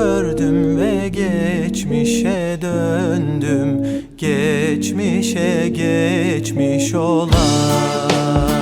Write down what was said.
gördüm ve geçmişe döndüm. Geçmişe geçmiş olan